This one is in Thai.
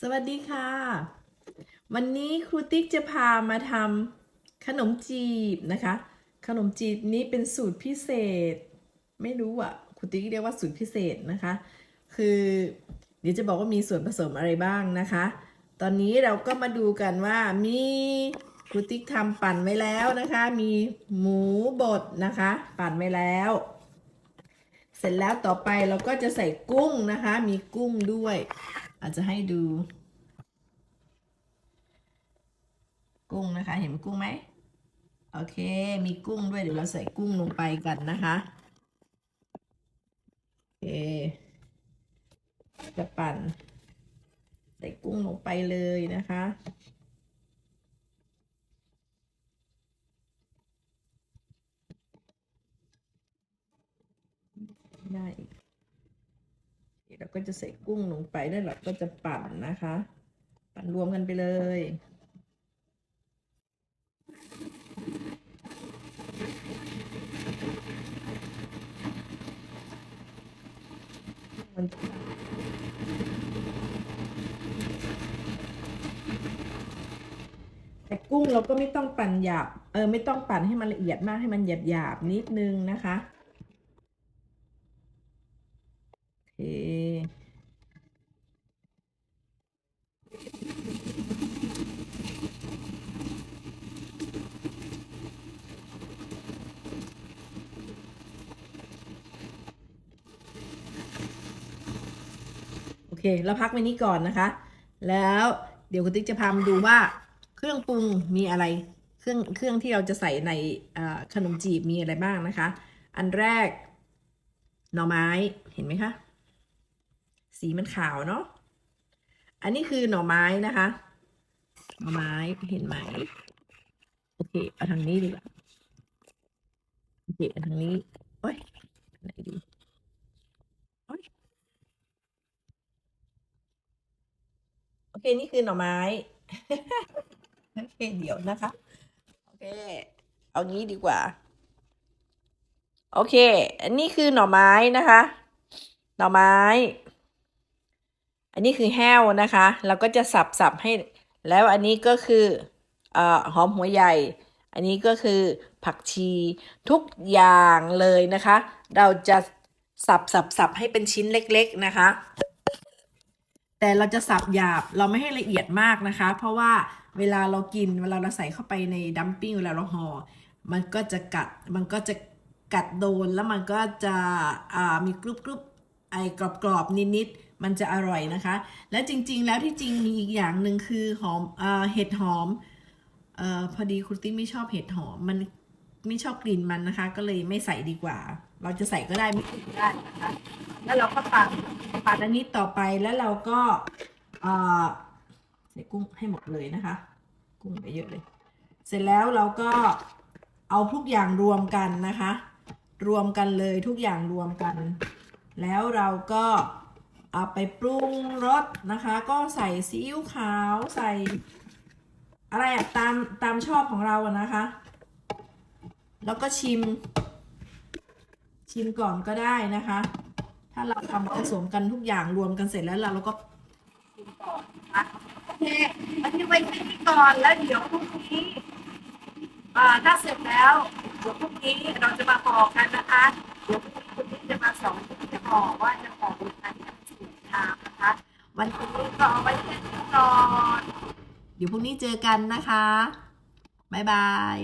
สวัสดีค่ะ วันนี้ครูติ๊กจะพามาทำขนมจีบนะคะ ขนมจีบนี้เป็นสูตรพิเศษ ไม่รู้อะครูติ๊กเรียกว่าสูตรพิเศษนะคะ คือเดี๋ยวจะบอกว่ามีส่วนผสมอะไรบ้างนะคะ ตอนนี้เราก็มาดูกันว่ามีครูติ๊กทำปั่นไว้แล้วนะคะ มีหมูบดนะคะ ปั่นไว้แล้ว เสร็จแล้วต่อไปเราก็จะใส่กุ้งนะคะ มีกุ้งด้วย อาจจะให้ดู กุ้งนะคะ เห็นกุ้งไหมโอเค มีกุ้งด้วยเดี๋ยวเราใส่กุ้งลงไปกันนะคะโอเคจะปั่น ใส่กุ้งลงไปเลยนะคะได้อีกเดี๋ยวเรา ก็จะใส่กุ้งลงไปแล้วเราก็จะปั่นนะคะ ปั่นรวมกันไปเลยมันแต่กุ้งเราก็ไม่ต้องปั่นหยาบ เออ ไม่ต้องปั่นให้มันละเอียดมากให้มันหยาบหยาบนิดนึงนะคะ โอเค เคเราพักไว้นี้ก่อนนะคะ แล้วเดี๋ยวคุณติ๊กจะพามาดูว่าเครื่องปรุงมีอะไร เครื่องเครื่องที่เราจะใส่ในขนมจีบมีอะไรบ้างนะคะ อันแรก หน่อไม้เห็นไหมคะ สีมันขาวเนาะอันนี้คือหน่อไม้นะคะ หน่อไม้เห็นไหมโอเคเอาทางนี้ดีกว่าโอเคเอาทางนี้โอ้ยไหนดีโอ้ยโอ เคนี่คือหน่อไม้โอเคเดี๋ยวนะคะ โอเค เอางี้ดีกว่า โอเค อันนี้คือหน่อไม้นะคะ หน่อไม้ อันนี้คือแห้วนะคะ เราก็จะสับสับให้ แล้วอันนี้ก็คือเอ่อหอมหัวใหญ่ อันนี้ก็คือผักชีทุกอย่างเลยนะคะ เราจะสับสับสับให้เป็นชิ้นเล็ก ๆ นะคะ แต่เราจะสับหยาบเราไม่ให้ละเอียดมากนะคะ เพราะว่าเวลาเรากินเวลาเราใส่เข้าไปในดัมปิ้งเวลาเราห่อมันก็จะกัดมันก็จะกัดโดนแล้วมันก็จะมีกรุบกรุบไอกรอบกรอบๆนิดๆมันจะอร่อยนะคะ และจริง ๆ แล้วที่จริงมีอีกอย่างหนึ่งคือหอมอเห็ดหอมเอ่อพอดีคุณตี้ไม่ชอบเห็ดหอมมันไม่ชอบกลิ่นมันนะคะ ก็เลยไม่ใส่ดีกว่า เราจะใส่ก็ได้ไม่ใส่ก็ได้นะคะ แล้วเราก็ปั่นปั่นอันนี้ต่อไปแล้วเราก็ใส่กุ้งให้หมดเลยนะคะ กุ้งไปเยอะเลย เสร็จแล้วเราก็เอาทุกอย่างรวมกันนะคะ รวมกันเลยทุกอย่างรวมกัน แล้วเราก็เอาไปปรุงรสนะคะ ก็ใส่ซีอิ๊วขาวใส่อะไรอะตามตามชอบของเราอะนะคะ แล้วก็ชิม ชิมก่อนก็ได้นะคะ ถ้าเราทำผสมกันทุกอย่างรวมกันเสร็จแล้วเราเราก็ชิมก่อนะคะโอเคอันนี้ไว้แค่นี้ก่อนแล้วเดี๋ยวพรุ่งนี้อ่าถ้าเสร็จแล้วเดี๋ยวพรุ่งนี้เราจะมาห่อกันนะคะเดี๋ยวพรุ่งนี้คุณจะมาสอนที่จะห่อว่าจะห่อเป็นยังไงให้สวยงามนะคะ วันนี้ก็เอาไว้แค่นี้ก่อนเดี๋ยวพรุ่งนี้เจอกันนะคะบ๊ายบาย